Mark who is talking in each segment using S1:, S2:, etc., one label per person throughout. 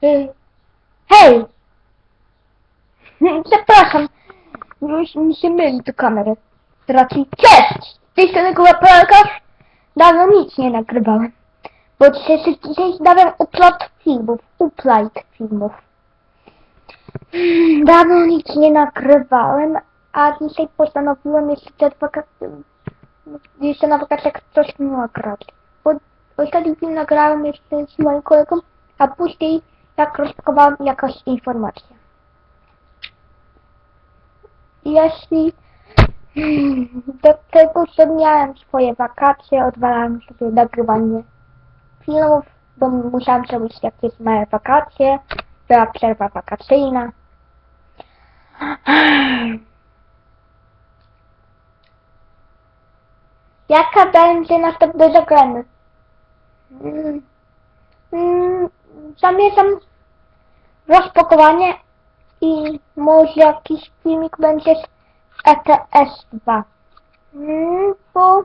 S1: Hej! Przepraszam, już mi się myli do kamery. Raczej cześć! Z tej strony Kuba. Dawno nic nie nagrywałem. Bo dzisiaj, dzisiaj stawiam upload filmów, uplight filmów. Hmm, Dawno nic nie nagrywałem, a dzisiaj postanowiłem jeszcze wakacje, jeszcze na wakacjach coś nagrać. Bo ostatni film nagrałem jeszcze z moim kolegą, a później jak rozpakowałem jakaś informacja. Jeśli do tego, że miałem swoje wakacje, odwalałem sobie nagrywanie filmów, bo musiałem zrobić jakieś małe wakacje, była przerwa wakacyjna. Jaka będzie następny zagrany? Mm, mm, Zamierzam rozpakowanie i może jakiś filmik będzie z ETS 2. Mm, bo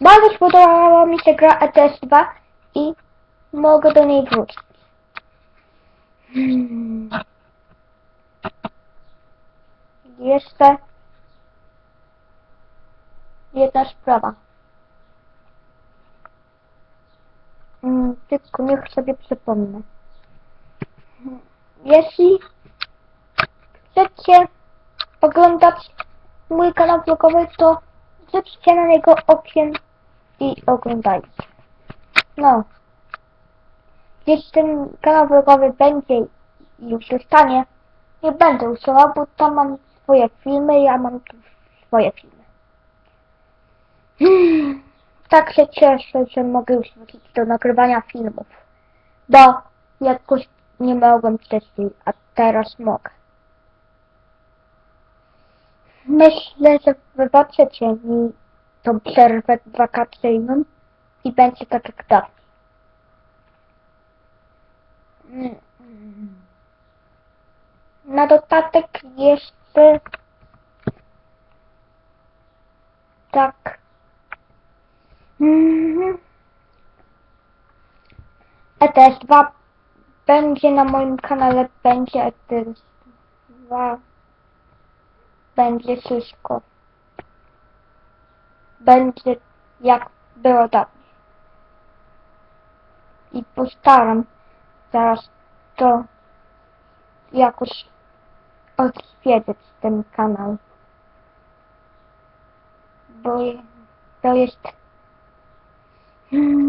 S1: bardzo spodobała mi się gra ETS 2 i mogę do niej wrócić. Hmm. Jeszcze jedna sprawa. Mm, Tylko niech sobie przypomnę. Jeśli chcecie oglądać mój kanał vlogowy, to zepsujcie na niego okien i oglądajcie. No. Jeśli ten kanał vlogowy będzie już zostanie, nie będę usuwał, bo tam mam swoje filmy, ja mam tu swoje filmy. Hmm, Tak się cieszę, że mogę już wrócić do nagrywania filmów. Bo jakoś nie mogłem wcześniej, a teraz mogę. Myślę, że wybaczycie mi tą przerwę wakacyjną i będzie tak jak dawniej. Na dodatek jeszcze tak mhm. ETS2 będzie na moim kanale, będzie ETS 2 będzie wszystko. Będzie jak było dawniej. I postaram zaraz to jakoś odświeżyć ten kanał. Bo to jest Hmm.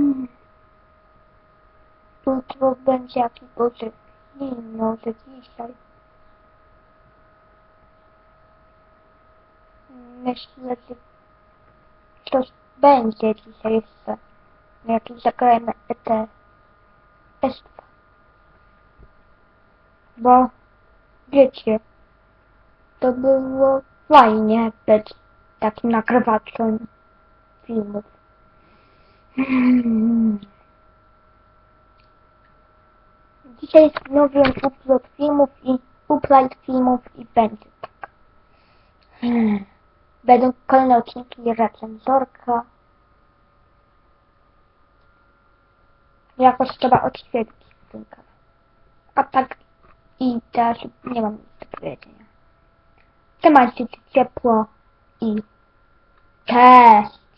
S1: Jutro będzie jakiegoś inno, że dzisiaj. Myślę, że coś będzie dzisiaj jeszcze. Jakiś zagrajmy ET. S2. Bo, wiecie, to było fajnie być takim nagrywaczem filmów. Hmm. Dzisiaj zrobiłem upload filmów i upload filmów i będzie tak. Hmm. Będą kolejne odcinki recenzorka. Jakoś trzeba odświeżyć ten kanał. A tak i teraz nie mam nic do powiedzenia. Trzymajcie się ciepło i cześć!